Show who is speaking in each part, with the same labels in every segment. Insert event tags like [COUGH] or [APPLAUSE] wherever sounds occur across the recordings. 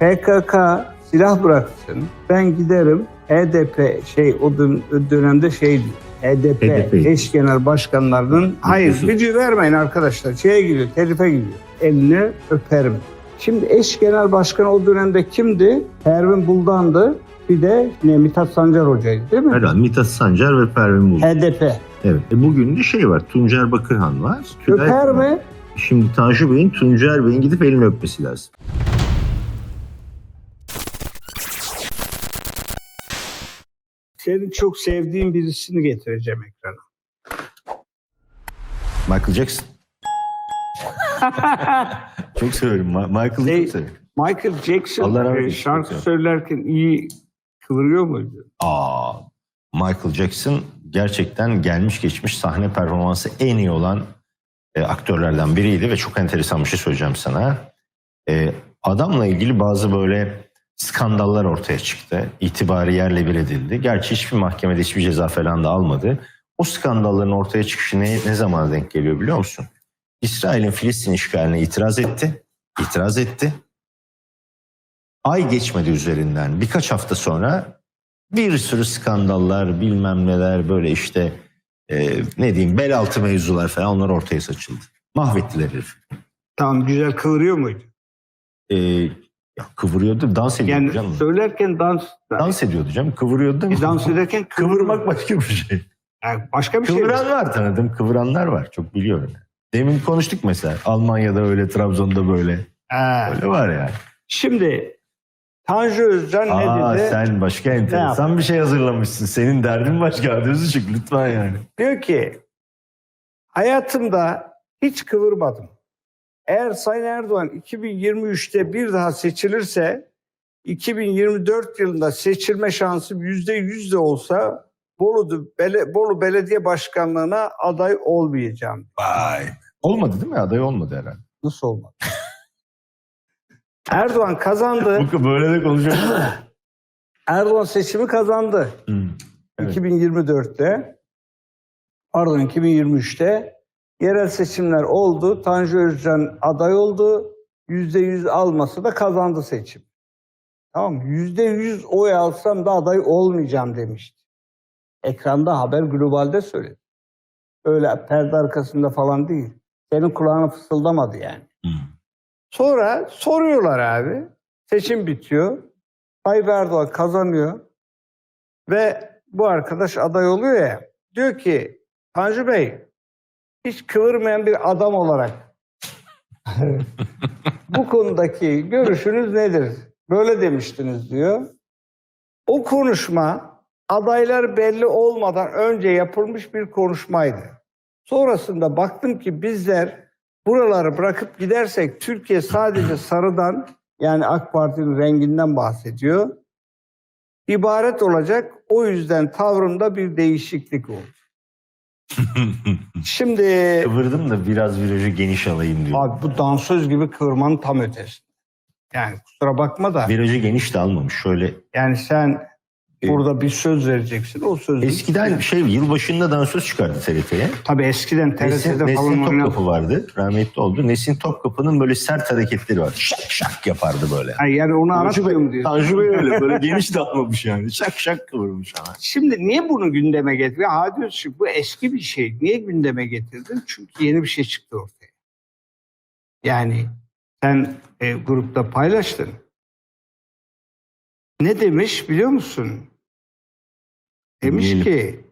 Speaker 1: PKK silah bıraksın. Ben giderim HDP şey o dön- dönemde şey diyor. HDP,
Speaker 2: HDP.
Speaker 1: eş genel başkanlarının hayır gücü vermeyin arkadaşlar şeye gidiyor telife gidiyor elini öperim. Şimdi eş genel başkan o dönemde kimdi? Pervin Buldan'dı. Bir de ne, Mithat Sancar Hoca'ydı değil mi?
Speaker 2: Herhalde Mithat Sancar ve Pervin Buldan.
Speaker 1: HDP.
Speaker 2: Evet. E bugün de şey var. Tuncer Bakırhan var. Tülay
Speaker 1: Öper mi?
Speaker 2: Şimdi Tanju Bey'in Tuncer Bey'in gidip elini öpmesi lazım.
Speaker 1: Senin çok sevdiğin birisini getireceğim ekrana.
Speaker 2: Michael Jackson. [LAUGHS] çok severim. Ma- Michael'ı
Speaker 1: Şey-
Speaker 2: çok severim.
Speaker 1: Michael Jackson
Speaker 2: Allah rahmet
Speaker 1: e,
Speaker 2: eylesin.
Speaker 1: şarkı
Speaker 2: Çok
Speaker 1: söylerken iyi kıvırıyor muydu?
Speaker 2: Aa, Michael Jackson gerçekten gelmiş geçmiş sahne performansı en iyi olan e, aktörlerden biriydi ve çok enteresan bir şey söyleyeceğim sana. E, adamla ilgili bazı böyle skandallar ortaya çıktı. İtibarı yerle bir edildi. Gerçi hiçbir mahkemede hiçbir ceza falan da almadı. O skandalların ortaya çıkışı ne, ne zamana denk geliyor biliyor musun? İsrail'in Filistin işgaline itiraz etti. İtiraz etti. Ay geçmedi üzerinden. Birkaç hafta sonra bir sürü skandallar, bilmem neler böyle işte e, ne diyeyim bel altı mevzular falan onlar ortaya saçıldı. Mahvettiler herifi.
Speaker 1: Tamam güzel kıvırıyor muydu?
Speaker 2: E, ya kıvırıyordu, dans ediyordu
Speaker 1: Yani
Speaker 2: canım.
Speaker 1: söylerken dans,
Speaker 2: Dans ediyordu canım, kıvırıyordu değil mi?
Speaker 1: E, dans ederken [LAUGHS]
Speaker 2: Kıvırmak başka bir şey.
Speaker 1: Yani başka bir şey.
Speaker 2: Kıvıran var tanıdım, kıvıranlar var. Çok biliyorum. Demin konuştuk mesela. Almanya'da öyle, Trabzon'da böyle.
Speaker 1: Ha.
Speaker 2: Öyle var yani.
Speaker 1: Şimdi Tanju Özcan
Speaker 2: Aa
Speaker 1: ne dedi?
Speaker 2: sen başka enteresan bir şey hazırlamışsın. Senin derdin başka. Çık lütfen yani.
Speaker 1: Diyor ki hayatımda hiç kıvırmadım. Eğer Sayın Erdoğan 2023'te bir daha seçilirse 2024 yılında seçilme şansım %100 de olsa Bolu, Bele, Bolu Belediye Başkanlığı'na aday olmayacağım.
Speaker 2: Vay. Olmadı değil mi? Aday olmadı herhalde.
Speaker 1: Nasıl olmadı? [LAUGHS] Erdoğan kazandı.
Speaker 2: Böyle de konuşuyoruz. [CLEARS THROAT]
Speaker 1: Erdoğan seçimi kazandı.
Speaker 2: Hı. Evet.
Speaker 1: 2024'te pardon 2023'te yerel seçimler oldu. Tanju Özcan aday oldu. %100 alması da kazandı seçim. Tamam mı? %100 oy alsam da aday olmayacağım demişti. Ekranda haber globalde söyledi. Öyle perde arkasında falan değil. Senin kulağına fısıldamadı yani. Sonra soruyorlar abi. Seçim bitiyor. Tayyip Erdoğan kazanıyor. Ve bu arkadaş aday oluyor ya. Diyor ki Tanju Bey hiç kıvırmayan bir adam olarak [LAUGHS] bu konudaki görüşünüz nedir? Böyle demiştiniz diyor. O konuşma adaylar belli olmadan önce yapılmış bir konuşmaydı. Sonrasında baktım ki bizler buraları bırakıp gidersek Türkiye sadece sarıdan yani AK Parti'nin renginden bahsediyor. İbaret olacak. O yüzden tavrımda bir değişiklik oldu. [LAUGHS] Şimdi
Speaker 2: Kıvırdım da biraz virajı geniş alayım diyor.
Speaker 1: abi bu dansöz gibi kıvırmanın tam ötesi. Yani kusura bakma da
Speaker 2: Virajı geniş de almamış. Şöyle
Speaker 1: yani sen. burada bir söz vereceksin. O sözü
Speaker 2: eskiden şey yılbaşında dansöz çıkardı TRT'ye.
Speaker 1: tabii eskiden
Speaker 2: Nesin,
Speaker 1: TRT'de falan
Speaker 2: Nesin
Speaker 1: oynadı.
Speaker 2: Topkapı vardı. Rahmetli oldu. Nesin Topkapı'nın böyle sert hareketleri var. Şak şak yapardı böyle.
Speaker 1: Ay yani onu anlatmıyorum diyor.
Speaker 2: Tanju Bey öyle böyle [LAUGHS] geniş de almamış yani. Şak şak kıvırmış ama.
Speaker 1: Şimdi niye bunu gündeme getiriyor? Ha diyorsun bu eski bir şey. Niye gündeme getirdin? Çünkü yeni bir şey çıktı ortaya. Yani sen e, grupta paylaştın. Ne demiş biliyor musun? Demiş
Speaker 2: Dinleyelim.
Speaker 1: ki,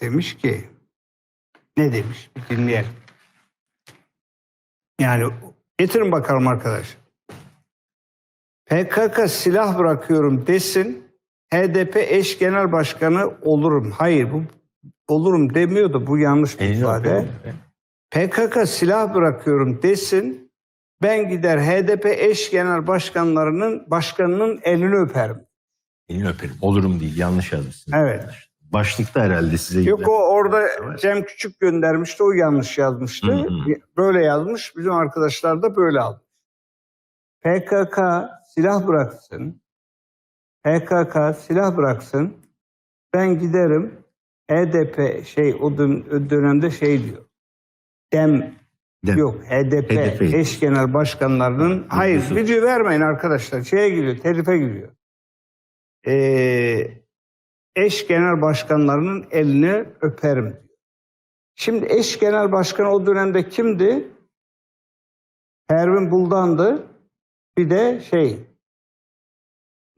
Speaker 1: demiş ki, ne demiş? Bir dinleyelim. Yani getirin bakalım arkadaş. PKK silah bırakıyorum desin, HDP eş genel başkanı olurum. Hayır bu olurum demiyordu. Bu yanlış bir
Speaker 2: Elini
Speaker 1: ifade. PKK silah bırakıyorum desin. Ben gider HDP eş genel başkanlarının başkanının elini öperim.
Speaker 2: Elini öperim. Olurum değil. Yanlış yazmışsın.
Speaker 1: Evet.
Speaker 2: Başlıkta herhalde size
Speaker 1: Yok o orada Cem Küçük göndermişti. O yanlış yazmıştı.
Speaker 2: Hı hı.
Speaker 1: Böyle yazmış. Bizim arkadaşlar da böyle aldı. PKK silah bıraksın. PKK silah bıraksın. Ben giderim. HDP şey o dön- o dönemde şey diyor. Dem
Speaker 2: Dem.
Speaker 1: Yok HDP,
Speaker 2: HDP.
Speaker 1: eş genel başkanlarının hayır video vermeyin arkadaşlar şeye giriyor telife giriyor. Ee, eş genel başkanlarının elini öperim. Şimdi eş genel başkan o dönemde kimdi? Pervin Buldan'dı. Bir de şey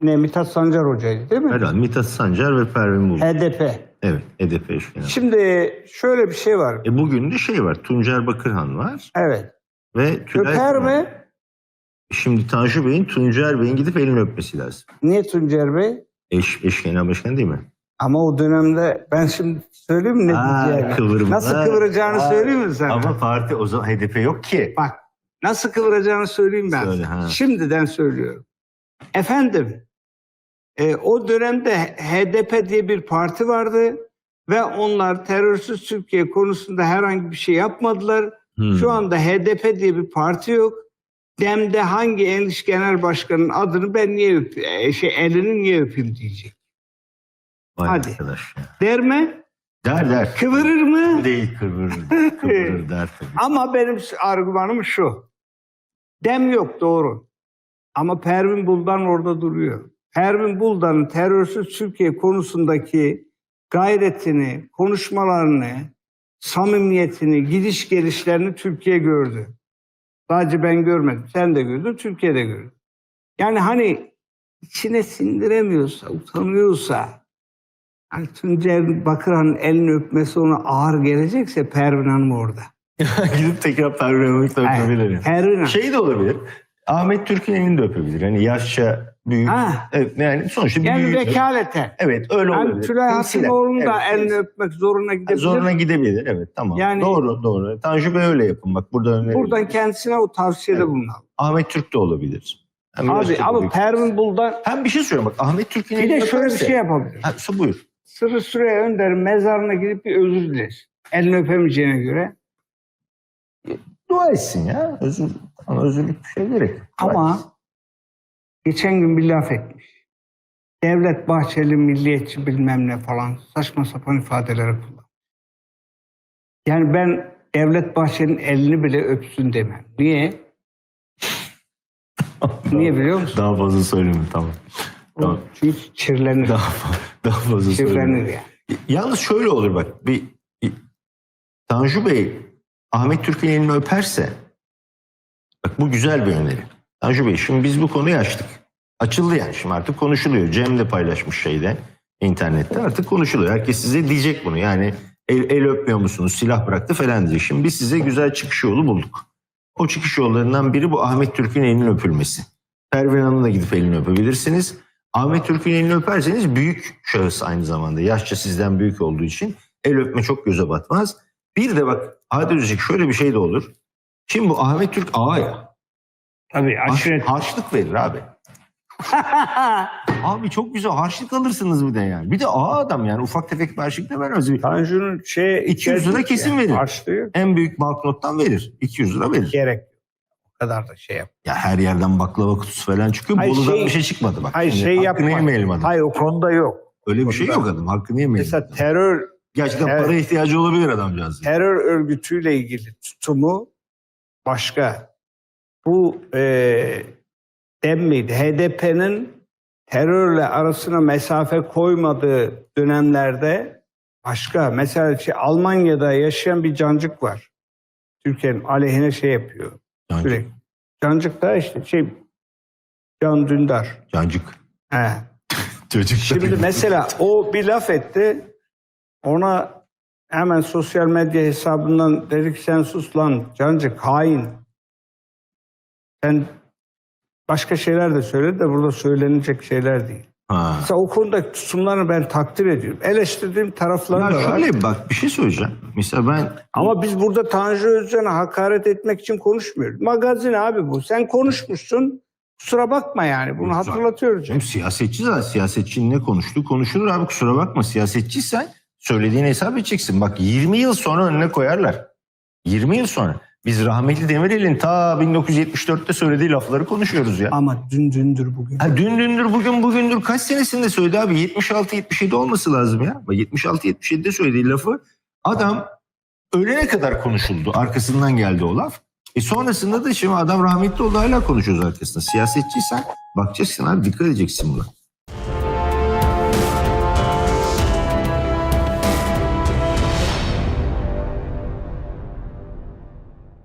Speaker 1: ne Mithat Sancar Hoca'ydı değil mi?
Speaker 2: Herhalde Mithat Sancar ve Pervin Buldan.
Speaker 1: HDP.
Speaker 2: Evet, HDP eş genel.
Speaker 1: Şimdi şöyle bir şey var.
Speaker 2: E bugün de şey var. Tuncer Bakırhan var
Speaker 1: Evet.
Speaker 2: ve Tülay
Speaker 1: Öper mi?
Speaker 2: Şimdi Tanju Bey'in Tuncer Bey'in gidip elini öpmesi lazım.
Speaker 1: Niye Tuncer Bey?
Speaker 2: Eş, eş genel başkan değil mi?
Speaker 1: Ama o dönemde ben şimdi söyleyeyim mi ne
Speaker 2: Aa,
Speaker 1: diyeceğini?
Speaker 2: kıvırma.
Speaker 1: Nasıl kıvıracağını
Speaker 2: Aa,
Speaker 1: söyleyeyim mi sana?
Speaker 2: Ama parti o zaman HDP yok ki.
Speaker 1: Bak nasıl kıvıracağını söyleyeyim ben.
Speaker 2: Söyle, ha.
Speaker 1: Şimdiden söylüyorum. Efendim e, o dönemde HDP diye bir parti vardı ve onlar terörsüz Türkiye konusunda herhangi bir şey yapmadılar.
Speaker 2: Hmm.
Speaker 1: Şu anda HDP diye bir parti yok. Dem'de hangi enliş genel başkanının adını ben niye öpeyim, şey elini niye öpeyim diyecek.
Speaker 2: Vay
Speaker 1: hadi.
Speaker 2: arkadaş.
Speaker 1: Der mi?
Speaker 2: Der der.
Speaker 1: Kıvırır mı?
Speaker 2: Değil kıvırır. [LAUGHS] kıvırır der tabii.
Speaker 1: Ama benim argümanım şu. Dem yok doğru. Ama Pervin Buldan orada duruyor. Pervin Buldan'ın terörsüz Türkiye konusundaki gayretini, konuşmalarını, samimiyetini, gidiş gelişlerini Türkiye gördü. Sadece ben görmedim. Sen de gördün, Türkiye de gördü. Yani hani içine sindiremiyorsa, utanıyorsa, hani Tuncer Bakırhan'ın elini öpmesi ona ağır gelecekse Pervin Hanım orada. [LAUGHS]
Speaker 2: Gidip tekrar Pervin Hanım'ı öpebilir. yani.
Speaker 1: Pervin Hanım.
Speaker 2: Şey de olabilir. Ahmet Türk'ün elini de öpebilir. Hani yaşça büyük.
Speaker 1: Ha.
Speaker 2: Evet, yani sonuçta bir
Speaker 1: Yani
Speaker 2: büyük.
Speaker 1: vekaleten.
Speaker 2: Evet öyle
Speaker 1: Yani
Speaker 2: olabilir.
Speaker 1: Tülay. Hasimoğlu'nun da
Speaker 2: Evet,
Speaker 1: elini öpmek zoruna gidebilir.
Speaker 2: Zoruna gidebilir evet tamam.
Speaker 1: Yani-
Speaker 2: doğru doğru. Tanju Bey öyle yapın bak burada önemli.
Speaker 1: Buradan kendisine o tavsiyede
Speaker 2: Evet.
Speaker 1: bulunalım.
Speaker 2: Ahmet Türk de olabilir. Hem
Speaker 1: Abi ama. Pervin Buldan
Speaker 2: Hem bir şey söyleyeyim bak Ahmet Türk'ün
Speaker 1: bir de şöyle bir şey yapabilir.
Speaker 2: Ha, so- buyur.
Speaker 1: Sırrı Süreyya Önder'in mezarına gidip bir özür diler. Elini öpemeyeceğine göre.
Speaker 2: Dua etsin ya. Özür, ama özürlük bir şey gerek.
Speaker 1: Ama geçen gün bir laf etmiş. Devlet Bahçeli milliyetçi bilmem ne falan saçma sapan ifadeleri kullan. Yani ben Devlet Bahçeli'nin elini bile öpsün demem. Niye? Niye biliyor musun?
Speaker 2: Daha fazla söyleme tamam. Tamam.
Speaker 1: Çünkü çirlenir.
Speaker 2: Daha, daha fazla söyleme.
Speaker 1: Çirlenir yani.
Speaker 2: Yalnız şöyle olur bak. Bir- Tanju Bey Ahmet Türk'ün elini öperse bak bu güzel bir öneri. Tanju Bey şimdi biz bu konuyu açtık. Açıldı yani şimdi artık konuşuluyor. Cem de paylaşmış şeyde internette artık konuşuluyor. Herkes size diyecek bunu yani el, el öpmüyor musunuz silah bıraktı falan diyecek. Şimdi biz size güzel çıkış yolu bulduk. O çıkış yollarından biri bu Ahmet Türk'ün elinin öpülmesi. Pervin Hanım'la da gidip elini öpebilirsiniz. Ahmet Türk'ün elini öperseniz büyük şahıs aynı zamanda. Yaşça sizden büyük olduğu için el öpme çok göze batmaz. Bir de bak Adil Özek şöyle bir şey de olur. Şimdi bu Ahmet Türk ağa ya.
Speaker 1: Tabii aşiret.
Speaker 2: harçlık verir abi. [LAUGHS] Abi çok güzel harçlık alırsınız bir de yani. Bir de ağa adam yani ufak tefek bir harçlık da vermez.
Speaker 1: Tanju'nun şey
Speaker 2: 200 lira kesin verir.
Speaker 1: Harçlığı
Speaker 2: En büyük banknottan verir. 200 lira verir.
Speaker 1: gerek yok. O kadar da şey yap.
Speaker 2: Ya her yerden baklava kutusu falan çıkıyor.
Speaker 1: Hayır,
Speaker 2: Bolu'dan
Speaker 1: şey-
Speaker 2: bir şey çıkmadı bak.
Speaker 1: Hayır
Speaker 2: Şimdi
Speaker 1: şey
Speaker 2: hakkını
Speaker 1: yapma.
Speaker 2: yemeyelim adam.
Speaker 1: Hayır o konuda yok.
Speaker 2: Öyle bir şey yok adam. Hakkını yemeyelim.
Speaker 1: Mesela terör
Speaker 2: Gerçekten
Speaker 1: Evet.
Speaker 2: para ihtiyacı olabilir adamcağız.
Speaker 1: terör örgütüyle ilgili tutumu başka. Bu e, dem miydi? HDP'nin terörle arasına mesafe koymadığı dönemlerde başka. Mesela şey, Almanya'da yaşayan bir cancık var. Türkiye'nin aleyhine şey yapıyor
Speaker 2: Cancık.
Speaker 1: sürekli. Cancık da işte şey Can Dündar.
Speaker 2: Cancık.
Speaker 1: He. [LAUGHS]
Speaker 2: Çocuk.
Speaker 1: Şimdi mesela o bir laf etti. Ona hemen sosyal medya hesabından dedik sen sus lan cancık hain. Sen başka şeyler de söyledi de burada söylenecek şeyler değil.
Speaker 2: Ha.
Speaker 1: Mesela o konudaki tutumlarını ben takdir ediyorum. Eleştirdiğim tarafları
Speaker 2: Ya
Speaker 1: da var.
Speaker 2: şöyle bak bir şey söyleyeceğim. Mesela ben
Speaker 1: Ama biz burada Tanju Özcan'a hakaret etmek için konuşmuyoruz. Magazin abi bu. Sen konuşmuşsun. Kusura bakma yani. Bunu
Speaker 2: Lütfen.
Speaker 1: hatırlatıyoruz.
Speaker 2: Canım siyasetçi zaten siyasetçinin ne konuştuğu konuşulur abi kusura bakma. Siyasetçiysen söylediğini hesap edeceksin. Bak 20 yıl sonra önüne koyarlar. 20 yıl sonra. Biz rahmetli Demirel'in ta 1974'te söylediği lafları konuşuyoruz ya.
Speaker 1: Ama dün dündür bugün.
Speaker 2: Ha, dün dündür bugün bugündür kaç senesinde söyledi abi 76-77 olması lazım ya. Bak 76-77'de söylediği lafı adam ölene kadar konuşuldu. Arkasından geldi o laf. E sonrasında da şimdi adam rahmetli oldu hala konuşuyoruz arkasında. Siyasetçiysen bakacaksın abi dikkat edeceksin buna.